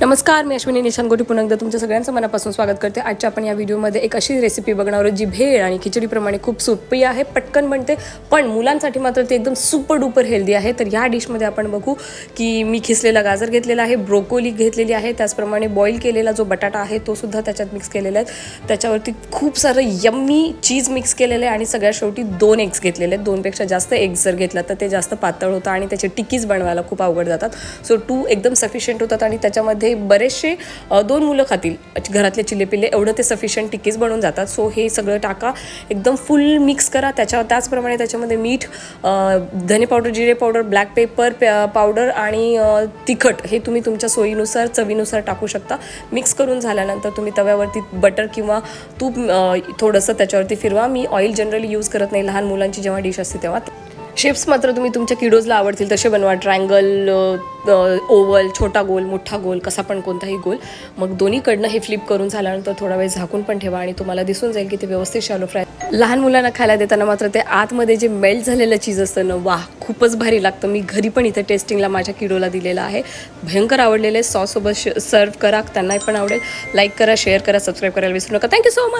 नमस्कार मी अश्विनी निशांत गोटी. पुन्हा एकदा तुमच्या सगळ्यांचं मनापासून स्वागत करते. आजच्या आपण या व्हिडिओमध्ये एक अशी रेसिपी बघणार आहोत जी भेळ आणि खिचडीप्रमाणे खूप सोपी आहे पटकन बनते पण मुलांसाठी मात्र ती एकदम सुपर डुपर हेल्दी आहे. तर या डिशमध्ये आपण बघू की मी खिसलेला गाजर घेतलेला आहे ब्रोकोली घेतलेली आहे त्याचप्रमाणे बॉईल केलेला जो बटाटा आहे तो सुद्धा त्याच्यात मिक्स केलेला आहे. त्याच्यावरती खूप सारं यम्मी चीज मिक्स केलेलं आहे आणि सगळ्यात शेवटी दोन एग्स घेतलेले आहेत. दोनपेक्षा जास्त एग्स जर घेतला तर ते जास्त पातळ होतं आणि त्याचे टिकीज बनवायला खूप अवघड जातात. सो टू एकदम सफिशियंट होतात आणि त्याच्यामध्ये बरेचसे दोन मुलं खातील. घरातले चिलेपिले एवढं ते सफिशियंट टिकीज बनवून जातात. सो हे सगळं टाका. एकदम फुल मिक्स करा. त्याच्या त्याचप्रमाणे त्याच्यामध्ये मीठ धने पावडर जिरे पावडर ब्लॅक पेपर पावडर आणि तिखट हे तुम्ही तुमच्या सोयीनुसार चवीनुसार टाकू शकता. मिक्स करून झाल्यानंतर तुम्ही तव्यावरती बटर किंवा तूप थोडंसं त्याच्यावरती फिरवा. मी ऑइल जनरली यूज करत नाही. लहान मुलांची जेव्हा डिश असते तेव्हा. शेप्स मात्र तुम्ही तुमच्या किडोजला आवडतील. तसे बनवा. ट्रँगल ओवल छोटा गोल मोठा गोल कसा पण कोणताही गोल. मग दोन्हीकडनं हे फ्लिप करून झाल्यानंतर थोडा वेळ झाकून पण ठेवा आणि तुम्हाला दिसून जाईल की ते व्यवस्थित शालो फ्राय लहान मुलांना खायला देताना मात्र ते आतमध्ये जे मेल्ट झालेलं चीज असतं ना वाह खूपच भारी लागतं. मी घरी पण इथे टेस्टिंगला माझ्या किडोला दिलेलं आहे. भयंकर आवडलेले सॉससोबत सर्व करा. त्यांनाही पण आवडेल. लाईक करा शेअर करा सबस्क्राईब करायला विसरू नका. Thank you so much